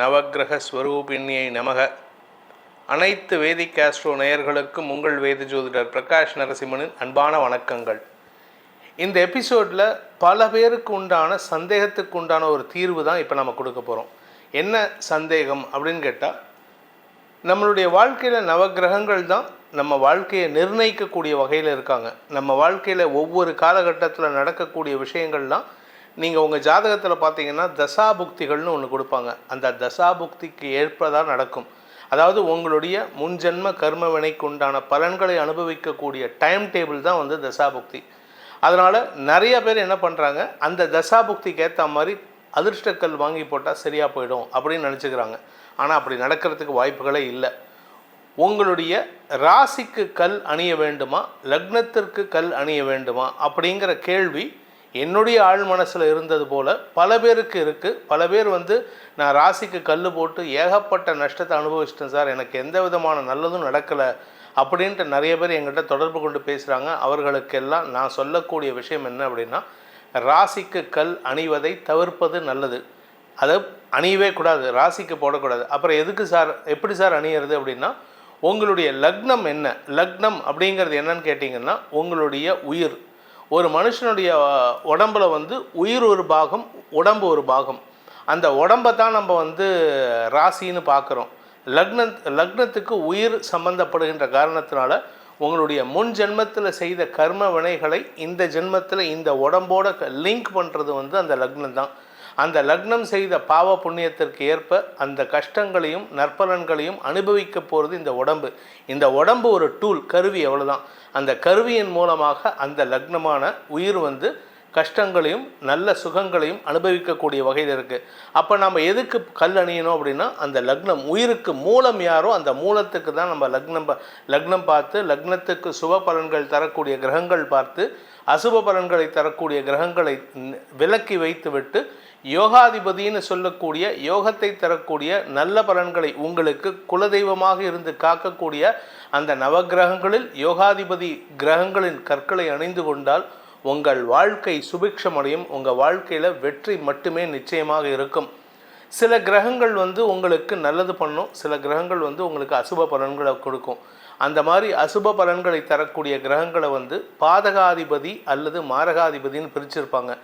நவக்கிரக ஸ்வரூபிணியை நமக. அனைத்து வேதிக் ஆஸ்ட்ரோ நேயர்களுக்கும் உங்கள் வேத ஜோதிடர் பிரகாஷ் நரசிம்மனின் அன்பான வணக்கங்கள். இந்த எபிசோடில் பல பேருக்கு உண்டான சந்தேகத்துக்கு உண்டான ஒரு தீர்வு தான் இப்போ நம்ம கொடுக்க போகிறோம் என்ன சந்தேகம் அப்படின்னு கேட்டால் நம்மளுடைய வாழ்க்கையில் நவக்கிரகங்கள் தான் நம்ம வாழ்க்கையை நிர்ணயிக்கக்கூடிய வகையில் இருக்காங்க. நம்ம வாழ்க்கையில் ஒவ்வொரு காலகட்டத்தில் நடக்கக்கூடிய விஷயங்கள்லாம் நீங்கள் உங்கள் ஜாதகத்தில் பார்த்தீங்கன்னா தசாபுக்திகள்னு ஒன்று கொடுப்பாங்க. அந்த தசாபுக்திக்கு ஏற்பதான் நடக்கும். அதாவது உங்களுடைய முன்ஜென்ம கர்ம வினைக்கு உண்டான பலன்களை அனுபவிக்கக்கூடிய டைம் டேபிள் தான் வந்து தசாபுக்தி. அதனால் நிறைய பேர் என்ன பண்ணுறாங்க அந்த தசாபுக்திக்கு ஏற்ற மாதிரி அதிர்ஷ்டக்கல் வாங்கி போட்டால் சரியாக போயிடும் அப்படின்னு நினச்சிக்கிறாங்க. ஆனால் அப்படி நடக்கிறதுக்கு வாய்ப்புகளே இல்லை. உங்களுடைய ராசிக்கு கல் அணிய வேண்டுமா லக்னத்திற்கு கல் அணிய வேண்டுமா அப்படிங்கிற கேள்வி என்னுடைய ஆழ் மனசில் இருந்தது போல் பல பேருக்கு இருக்குது பல பேர் வந்து நான் ராசிக்கு கல் போட்டு ஏகப்பட்ட நஷ்டத்தை அனுபவிச்சிட்டேன் சார். எனக்கு எந்த விதமான நல்லதும் நடக்கலை அப்படின்ட்டு நிறைய பேர் எங்கிட்ட தொடர்பு கொண்டு பேசுகிறாங்க அவர்களுக்கெல்லாம் நான் சொல்லக்கூடிய விஷயம் என்ன அப்படின்னா ராசிக்கு கல் அணிவதை தவிர்ப்பது நல்லது. அதை அணியவே கூடாது ராசிக்கு போடக்கூடாது. அப்புறம் எதுக்கு சார் எப்படி சார் அணியிறது அப்படின்னா உங்களுடைய லக்னம் என்ன? லக்னம் அப்படிங்கிறது என்னன்னு கேட்டிங்கன்னா உங்களுடைய உயிர். ஒரு மனுஷனுடைய உடம்புல வந்து உயிர் ஒரு பாகம் உடம்பு ஒரு பாகம். அந்த உடம்பை தான் நம்ம வந்து ராசின்னு பார்க்குறோம். லக்ன லக்னத்துக்கு உயிர் சம்பந்தப்படுகின்ற காரணத்தினால உங்களுடைய முன் ஜென்மத்தில் செய்த கர்ம வினைகளை இந்த ஜென்மத்தில் இந்த உடம்போட லிங்க் பண்ணுறது வந்து அந்த லக்னம் தான். அந்த லக்னம் செய்த பாவ புண்ணியத்திற்கு ஏற்ப அந்த கஷ்டங்களையும் நற்பலன்களையும் அனுபவிக்க போகிறது இந்த உடம்பு. இந்த உடம்பு ஒரு டூல் கருவி அவ்வளோதான் அந்த கருவியின் மூலமாக அந்த லக்னமான உயிர் வந்து கஷ்டங்களையும் நல்ல சுகங்களையும் அனுபவிக்கக்கூடிய வகையில் இருக்குது அப்போ நம்ம எதுக்கு கல் அணியணும் அப்படின்னா அந்த லக்னம் உயிருக்கு மூலம் யாரோ அந்த மூலத்துக்கு தான் நம்ம லக்னம் லக்னம் பார்த்து லக்னத்துக்கு சுப பலன்கள் தரக்கூடிய கிரகங்கள் பார்த்து அசுப பலன்களை தரக்கூடிய கிரகங்களை விலக்கி வைத்துவிட்டு யோகாதிபதினு சொல்லக்கூடிய யோகத்தை தரக்கூடிய நல்ல பலன்களை உங்களுக்கு குலதெய்வமாக இருந்து காக்கக்கூடிய அந்த நவகிரகங்களில் யோகாதிபதி கிரகங்களின் கற்களை அணிந்து கொண்டால் உங்கள் வாழ்க்கை சுபிக்ஷமடையும் உங்கள் வாழ்க்கையில் வெற்றி மட்டுமே நிச்சயமாக இருக்கும். சில கிரகங்கள் வந்து உங்களுக்கு நல்லது பண்ணும் சில கிரகங்கள் வந்து உங்களுக்கு அசுப பலன்களை கொடுக்கும். அந்த மாதிரி அசுப பலன்களை தரக்கூடிய கிரகங்களை வந்து பாதகாதிபதி அல்லது மாரகாதிபதினு பிரிச்சிருப்பாங்க.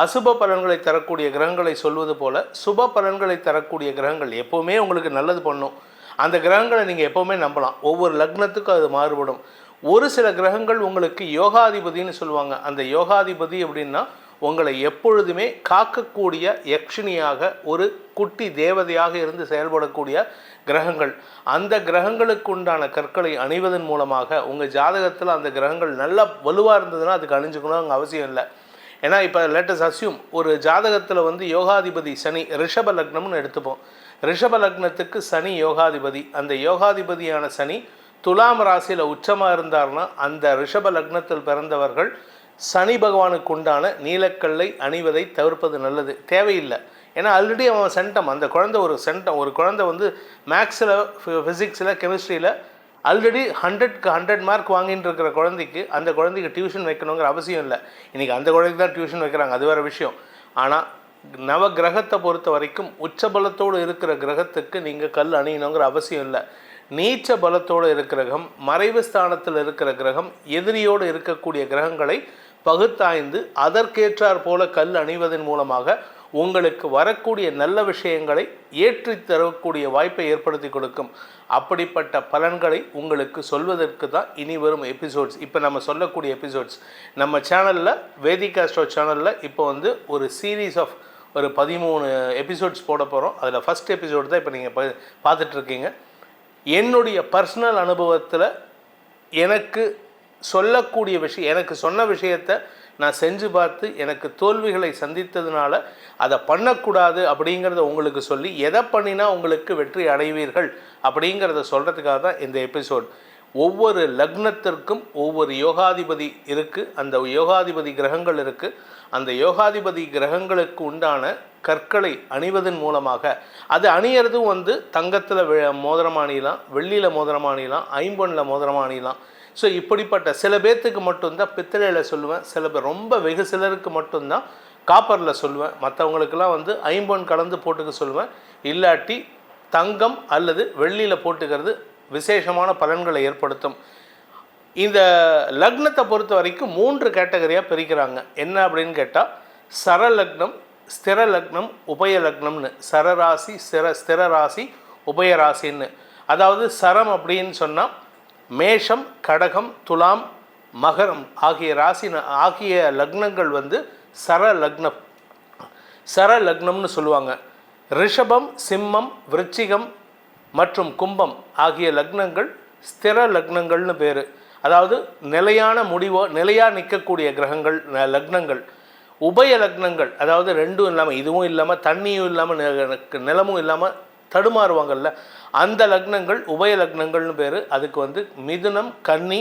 அசுப பலன்களை தரக்கூடிய கிரகங்களை சொல்வது போல சுப பலன்களை தரக்கூடிய கிரகங்கள் எப்போவுமே உங்களுக்கு நல்லது பண்ணும். அந்த கிரகங்களை நீங்கள் எப்போவுமே நம்பலாம். ஒவ்வொரு லக்னத்துக்கும் அது மாறுபடும். ஒரு சில கிரகங்கள் உங்களுக்கு யோகாதிபதினு சொல்லுவாங்க. அந்த யோகாதிபதி அப்படின்னா உங்களை எப்பொழுதுமே காக்கக்கூடிய யக்ஷினியாக ஒரு குட்டி தேவதையாக இருந்து செயல்படக்கூடிய கிரகங்கள். அந்த கிரகங்களுக்கு உண்டான கற்களை அணிவதன் மூலமாக உங்கள் ஜாதகத்தில் அந்த கிரகங்கள் நல்லா வலுவாக இருந்ததுன்னா அதுக்கு அணிஞ்சுக்கணும் அவசியம் இல்லை. ஏன்னா இப்போ லேட்டஸ்ட் அசியூம் ஒரு ஜாதகத்தில் வந்து யோகாதிபதி சனி ரிஷப லக்னம்னு எடுத்துப்போம். ரிஷப லக்னத்துக்கு சனி யோகாதிபதி. அந்த யோகாதிபதியான சனி துலாம் ராசியில் உச்சமாக இருந்தார்னா அந்த ரிஷப லக்னத்தில் பிறந்தவர்கள் சனி பகவானுக்கு உண்டான நீலக்கல்லை அணிவதை தவிர்ப்பது நல்லது. தேவையில்லை. ஏன்னா ஆல்ரெடி அவன் சென்டம் அந்த குழந்தை ஒரு சென்டம். ஒரு குழந்தை வந்து மேக்ஸில் ஃபிசிக்ஸில் கெமிஸ்ட்ரியில் ஆல்ரெடி ஹண்ட்ரட்க்கு ஹண்ட்ரட் மார்க் வாங்கிட்டு இருக்கிற குழந்தைக்கு அந்த குழந்தைக்கு டியூஷன் வைக்கணுங்கிற அவசியம் இல்லை. இன்றைக்கி அந்த குழந்தைக்கு தான் டியூஷன் வைக்கிறாங்க அது வேறு விஷயம். ஆனால் நவ கிரகத்தை பொறுத்த வரைக்கும் உச்சபலத்தோடு இருக்கிற கிரகத்துக்கு நீங்கள் கல் அணியணுங்கிற அவசியம் இல்லை. நீச்ச பலத்தோடு இருக்கிற கிரகம் மறைவு ஸ்தானத்தில் இருக்கிற கிரகம் எதிரியோடு இருக்கக்கூடிய கிரகங்களை பகுத்தாய்ந்து அதற்கேற்றார் போல கல் அணிவதன் மூலமாக உங்களுக்கு வரக்கூடிய நல்ல விஷயங்களை ஏற்றி தரக்கூடிய வாய்ப்பை ஏற்படுத்தி கொடுக்கும். அப்படிப்பட்ட பலன்களை உங்களுக்கு சொல்வதற்கு தான் இனி வரும் எபிசோட்ஸ் இப்போ நம்ம சொல்லக்கூடிய எபிசோட்ஸ் நம்ம சேனலில் வேதிகாஸ்ட்ரோ சேனலில் இப்போ வந்து ஒரு சீரீஸ் ஆஃப் ஒரு பதிமூணு எபிசோட்ஸ் போட போகிறோம் அதில் ஃபஸ்ட் எபிசோட் தான் இப்போ நீங்கள் பார்த்துட்ருக்கீங்க. என்னுடைய பர்சனல் அனுபவத்தில் எனக்கு சொல்லக்கூடிய விஷயம் எனக்கு சொன்ன விஷயத்தை நான் செஞ்சு பார்த்து எனக்கு தோல்விகளை சந்தித்ததுனால அதை பண்ணக்கூடாது அப்படிங்கிறத உங்களுக்கு சொல்லி எதை பண்ணினா உங்களுக்கு வெற்றி அடைவீர்கள் அப்படிங்கிறத சொல்கிறதுக்காக தான் இந்த எபிசோட் ஒவ்வொரு லக்னத்திற்கும் ஒவ்வொரு யோகாதிபதி இருக்குது அந்த யோகாதிபதி கிரகங்கள் இருக்குது அந்த யோகாதிபதி கிரகங்களுக்கு உண்டான கற்களை அணிவதன் மூலமாக அது அணியறதும் வந்து தங்கத்தில் மோதிரம் அணியலாம் வெள்ளியில் மோதிரம் அணியலாம் ஐம்பொன்னில் மோதிரம் அணியலாம் ஸோ இப்படிப்பட்ட சில பேர்த்துக்கு மட்டும்தான் பித்தளையில் சொல்லுவேன். சில பேர் ரொம்ப வெகு சிலருக்கு மட்டும்தான் காப்பரில் சொல்லுவேன். மற்றவங்களுக்கெல்லாம் வந்து ஐம்பொன் கலந்து போட்டுக்க சொல்லுவேன். இல்லாட்டி தங்கம் அல்லது வெள்ளியில் போட்டுக்கிறது விசேஷமான பலன்களை ஏற்படுத்தும். இந்த லக்னத்தை பொறுத்த வரைக்கும் மூன்று கேட்டகரியாக பிரிக்கிறாங்க. என்ன அப்படின்னு கேட்டால் சர லக்னம் ஸ்திர லக்னம் உபய லக்னம்னு. சரராசி ஸ்திர ஸ்திர ராசி உபயராசின்னு அதாவது சரம் அப்படின்னு சொன்னால் மேஷம் கடகம் துலாம் மகரம் ஆகிய ராசி ஆகிய லக்னங்கள் வந்து சர லக்னம். சர லக்னம்னு சொல்லுவாங்க. ரிஷபம் சிம்மம் விருச்சிகம் மற்றும் கும்பம் ஆகிய லக்னங்கள் ஸ்திர லக்னங்கள்னு பேர். அதாவது நிலையான முடிவோ நிலையாக நிற்கக்கூடிய கிரகங்கள் லக்னங்கள். உபய லக்னங்கள் அதாவது ரெண்டும் இல்லாமல் இதுவும் இல்லாமல் தண்ணியும் இல்லாமல் நிலமும் இல்லாமல் தடுமாறுவாங்கல்ல? அந்த லக்னங்கள் உபய லக்னங்கள்னு பேர். அதுக்கு வந்து மிதுனம் கன்னி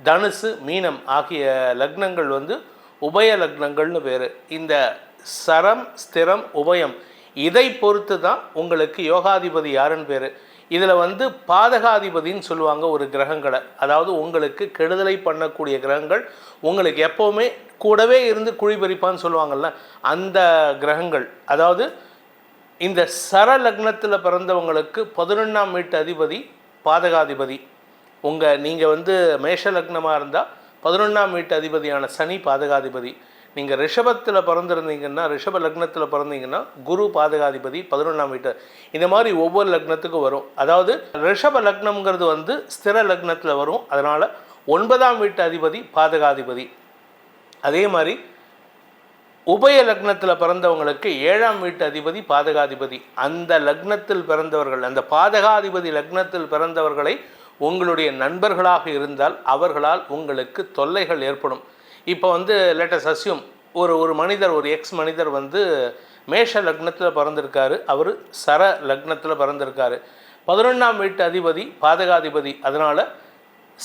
தனுசு மீனம் ஆகிய லக்னங்கள் வந்து உபய லக்னங்கள்னு பேர். இந்த சரம் ஸ்திரம் உபயம் இதை பொறுத்து தான் உங்களுக்கு யோகாதிபதி யாருன்னு பேர். இதில் வந்து பாதகாதிபதின்னு சொல்லுவாங்க ஒரு கிரகங்களை. அதாவது உங்களுக்கு கெடுதலை பண்ணக்கூடிய கிரகங்கள் உங்களுக்கு எப்போவுமே கூடவே இருந்து குழி பறிப்பான்னு சொல்லுவாங்கள்ல அந்த கிரகங்கள். அதாவது இந்த சர லக்னத்தில் பிறந்தவங்களுக்கு பதினொன்றாம் வீட்டு அதிபதி பாதகாதிபதி. உங்கள் நீங்கள் வந்து மேஷ லக்னமாக இருந்தால் பதினொன்றாம் வீட்டு அதிபதியான சனி பாதகாதிபதி. நீங்கள் ரிஷபத்தில் பிறந்திருந்தீங்கன்னா ரிஷப லக்னத்தில் பிறந்தீங்கன்னா குரு பாதகாதிபதி பதினொன்றாம் வீட்டு. இந்த மாதிரி ஒவ்வொரு லக்னத்துக்கும் வரும். அதாவது ரிஷப லக்னம்ங்கிறது வந்து ஸ்திர லக்னத்தில் வரும். அதனால் ஒன்பதாம் வீட்டு அதிபதி பாதகாதிபதி. அதே மாதிரி உபய லக்னத்தில் பிறந்தவங்களுக்கு ஏழாம் வீட்டு அதிபதி பாதகாதிபதி. அந்த லக்னத்தில் பிறந்தவர்கள் அந்த பாதகாதிபதி லக்னத்தில் பிறந்தவர்களை உங்களுடைய நண்பர்களாக இருந்தால் அவர்களால் உங்களுக்கு தொல்லைகள் ஏற்படும். இப்போ வந்து லேட்டஸ் அஸ்யூம் ஒரு ஒரு மனிதர் ஒரு எக்ஸ் மனிதர் வந்து மேஷ லக்னத்தில் பிறந்திருக்காரு. அவர் சர லக்னத்தில் பிறந்திருக்காரு. பதினொன்றாம் வீட்டு அதிபதி பாதகாதிபதி. அதனால்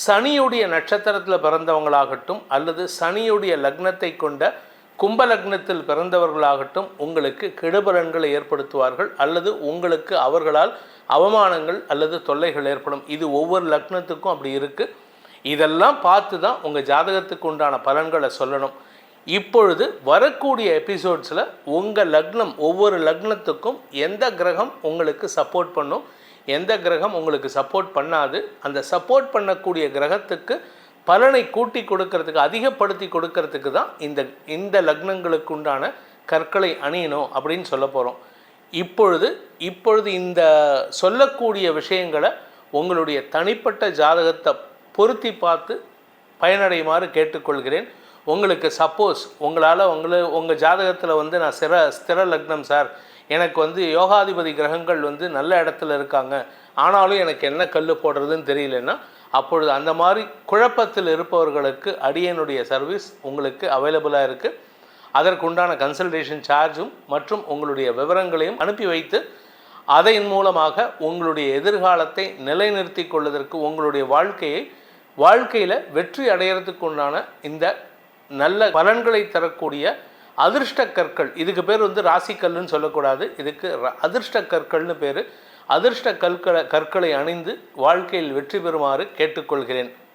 சனியுடைய நட்சத்திரத்தில் பிறந்தவங்களாகட்டும் அல்லது சனியுடைய லக்னத்தை கொண்ட கும்பலக்னத்தில் பிறந்தவர்களாகட்டும் உங்களுக்கு கெடுபலன்களை ஏற்படுத்துவார்கள் அல்லது உங்களுக்கு அவர்களால் அவமானங்கள் அல்லது தொல்லைகள் ஏற்படும். இது ஒவ்வொரு லக்னத்துக்கும் அப்படி இருக்குது இதெல்லாம் பார்த்து தான் உங்கள் ஜாதகத்துக்கு உண்டான பலன்களை சொல்லணும். இப்பொழுது வரக்கூடிய எபிசோட்ஸில் உங்கள் லக்னம் ஒவ்வொரு லக்னத்துக்கும் எந்த கிரகம் உங்களுக்கு சப்போர்ட் பண்ணும்? எந்த கிரகம் உங்களுக்கு சப்போர்ட் பண்ணாது? அந்த சப்போர்ட் பண்ணக்கூடிய கிரகத்துக்கு பலனை கூட்டி கொடுக்கறதுக்கு அதிகப்படுத்தி கொடுக்கறதுக்கு தான் இந்த இந்த லக்னங்களுக்கு உண்டான கற்களை அணியணும் அப்படின்னு சொல்ல போகிறோம் இப்பொழுது இப்பொழுது இந்த சொல்லக்கூடிய விஷயங்களை உங்களுடைய தனிப்பட்ட ஜாதகத்தை பொருத்தி பார்த்து பயனடையுமாறு கேட்டுக்கொள்கிறேன். உங்களுக்கு சப்போஸ் உங்களால் உங்களை உங்கள் ஜாதகத்தில் வந்து நான் சிற ஸ்திர லக்னம் சார். எனக்கு வந்து யோகாதிபதி கிரகங்கள் வந்து நல்ல இடத்துல இருக்காங்க. ஆனாலும் எனக்கு என்ன கல் போடுறதுன்னு தெரியலன்னா அப்பொழுது அந்த மாதிரி குழப்பத்தில் இருப்பவர்களுக்கு அடியனுடைய சர்வீஸ் உங்களுக்கு அவைலபிளாக இருக்குது அதற்குண்டான கன்சல்டேஷன் சார்ஜும் மற்றும் உங்களுடைய விவரங்களையும் அனுப்பி வைத்து அதன் மூலமாக உங்களுடைய எதிர்காலத்தை நிலைநிறுத்தி கொள்வதற்கு உங்களுடைய வாழ்க்கையை வாழ்க்கையில் வெற்றி அடையிறதுக்கு உண்டான இந்த நல்ல பலன்களை தரக்கூடிய அதிர்ஷ்ட கற்கள். இதுக்கு பேர் வந்து ராசிக்கல்லுன்னு சொல்லக்கூடாது. இதுக்கு ர- அதிர்ஷ்ட கற்கள்னு பேர். அதிர்ஷ்ட கற்களை கற்களை அணிந்து வாழ்க்கையில் வெற்றி பெறுமாறு கேட்டுக்கொள்கிறேன்.